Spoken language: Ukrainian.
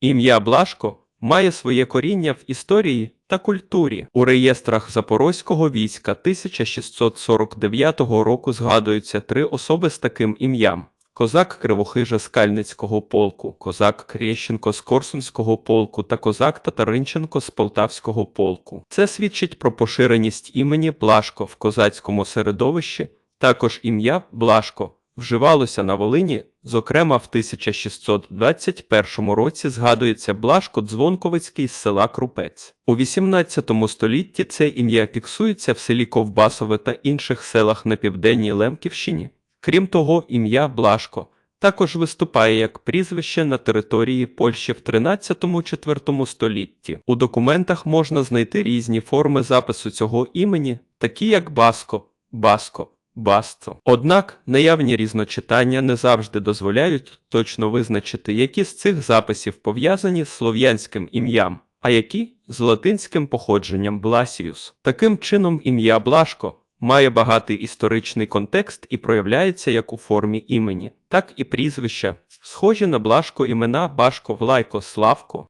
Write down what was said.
Ім'я Блашко має своє коріння в історії та культурі. У реєстрах Запорозького війська 1649 року згадуються три особи з таким ім'ям. Козак Кривохижа з Кальницького полку, козак Крєщенко з Корсунського полку та козак Татаринченко з Полтавського полку. Це свідчить про поширеність імені Блашко в козацькому середовищі. Також ім'я Блашко вживалося на Волині, зокрема в 1621 році згадується Блашко Дзвонковицький з села Крупець. У 18 столітті це ім'я фіксується в селі Ковбасове та інших селах на південній Лемківщині. Крім того, ім'я Блашко також виступає як прізвище на території Польщі в 13-4 столітті. У документах можна знайти різні форми запису цього імені, такі як Баско, Баско, Басто. Однак наявні різночитання не завжди дозволяють точно визначити, які з цих записів пов'язані з слов'янським ім'ям, а які з латинським походженням Бласіус. Таким чином, ім'я Блашко має багатий історичний контекст і проявляється як у формі імені, так і прізвища, схожі на Блашко імена Башко, Влайко, Славко,